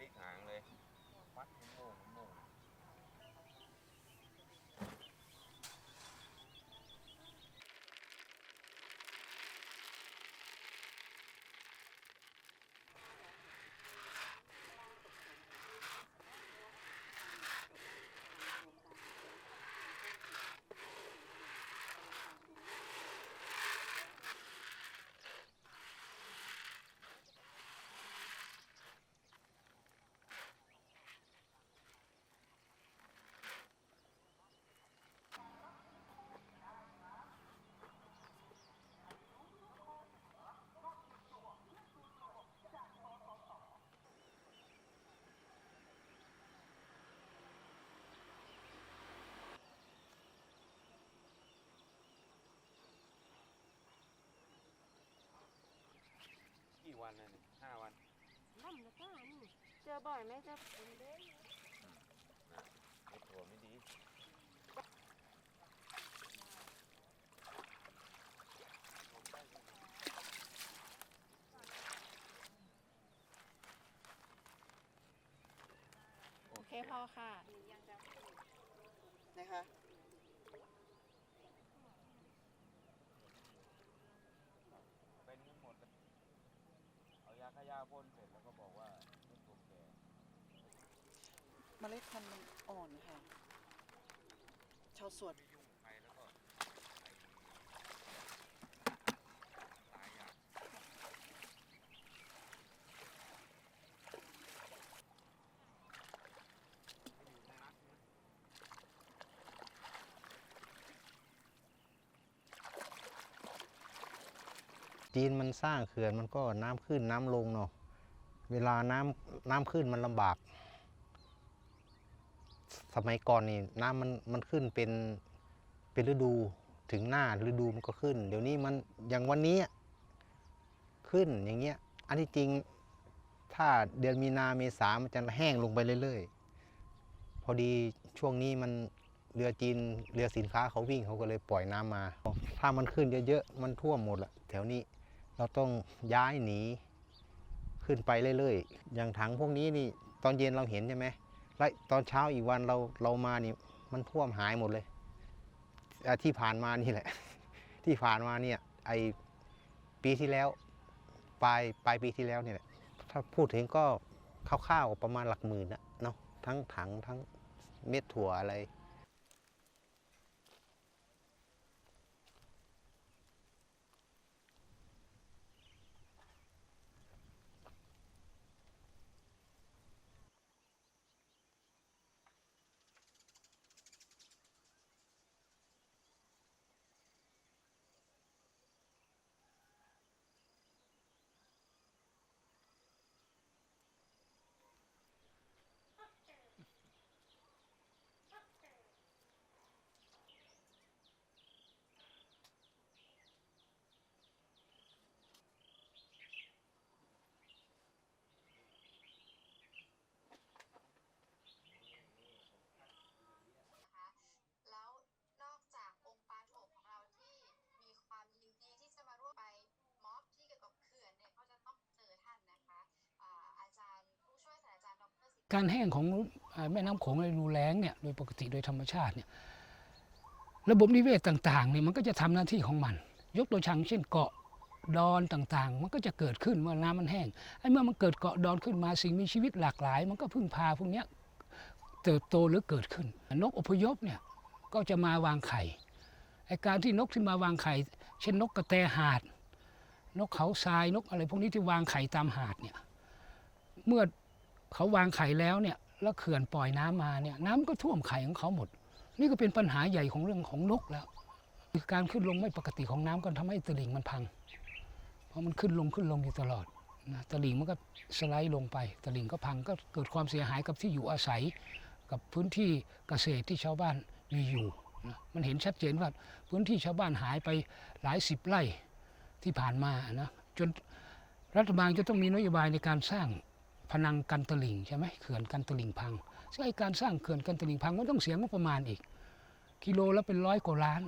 ดิกหางเลยมัดโม่งโม่ง กี่วันนะเนี่ยห้าวัน ล่ำแล้วก็นี่เจอบ่อยไหมเจอเป็นเด้งไม่ถั่วไม่ดีโอเคพอค่ะ นะคะ เป็นทั้งหมดเลยเอายาฆ่าหญ้าพ่นเสร็จแล้วก็บอกว่าไม่ถูกแก่ เมล็ดพันธุ์มันอ่อนค่ะ ชาวสวนจีนมันสร้างเขื่อนมันก็น้ำขึ้นน้ำลงเนาะ เวลาน้ำน้ำขึ้นมันลำบาก สมัยก่อนนี่น้ำมันมันขึ้นเป็นเป็นฤดูถึงหน้าฤดูมันก็ขึ้น เดี๋ยวนี้มันอย่างวันนี้ขึ้นอย่างเงี้ย อันที่จริงถ้าเดือนมีนาเมษามันจะแห้งลงไปเรื่อยๆ พอดีช่วงนี้มันเรือจีนเรือสินค้าเขาวิ่งเขาก็เลยปล่อยน้ำมา ถ้ามันขึ้นเยอะๆ มันท่วมหมดละแถวนี้เราต้องย้ายหนีขึ้นไปเรื่อยๆ อย่างถังพวกนี้นี่ตอนเย็นเราเห็นใช่ไหม แล้วตอนเช้าอีกวันเราเรามานี่มันท่วมหายหมดเลยที่ผ่านมานี่แหละ ที่ผ่านมาเนี่ยไอปีที่แล้วปลายปลายปีที่แล้วเนี่ยแหละถ้าพูดถึงก็คร่าวๆประมาณหลักหมื่นนะเนาะทั้งถังทั้งเม็ดถั่วอะไร นะคะแล้วนอกจากองค์ปาโถของเราที่มีความยินดีที่จะมาร่วมไปม็อบที่เกี่ยวกับเขื่อนเนี่ยก็จะต้องเจอท่านนะคะอ่าอาจารย์ผู้ช่วยศาสตราจารย์ดรสิทธิ์ การแห้งของแม่น้ำโขงในรูแล้งเนี่ยโดยปกติโดยธรรมชาติเนี่ยระบบนิเวศต่างๆเนี่ยมันก็จะทำหน้าที่ของมัน ยกตัวอย่างเช่นเกาะดอนต่างๆ มันก็จะเกิดขึ้นเมื่อน้ำมันแห้งไอ้เมื่อมันเกิดเกาะดอนขึ้นมาสิ่งมีชีวิตหลากหลาย มันก็พึ่งพาพวกนี้เติบโตหรือเกิดขึ้น นกอพยพเนี่ยก็จะมาวางไข่ไอ้การที่นกที่มาวางไข่ เช่นนกกระแตหาด นกเขาทรายนกอะไรพวกนี้ที่วางไข่ตามหาดเนี่ยเมื่อ เขาวางไข่แล้วเนี่ยแล้วเขื่อนปล่อยน้ำมาเนี่ยน้ำก็ท่วมไข่ของเขาหมด นี่ก็เป็นปัญหาใหญ่ของเรื่องของนกแล้วคือการขึ้นลงไม่ปกติของน้ำก็ทำให้ตลิ่งมันพัง เพราะมันขึ้นลงขึ้นลงอยู่ตลอดนะตลิ่งมันก็สไลด์ลงไปตลิ่งก็พังก็เกิดความเสียหายกับที่อยู่อาศัย กับพื้นที่เกษตรที่ชาวบ้านมีอยู่นะมันเห็นชัดเจนว่าพื้นที่ชาวบ้านหายไปหลายสิบไร่ที่ผ่านมานะจนรัฐบาลจะต้องมีนโยบายในการสร้าง พนังกันตลิ่งใช่ไหมเขื่อนกันตลิ่งพังซึ่งไอการสร้างเขื่อนกันตลิ่งพังมันต้องเสียงบประมาณอีก กิโลละเป็นร้อยกว่าล้าน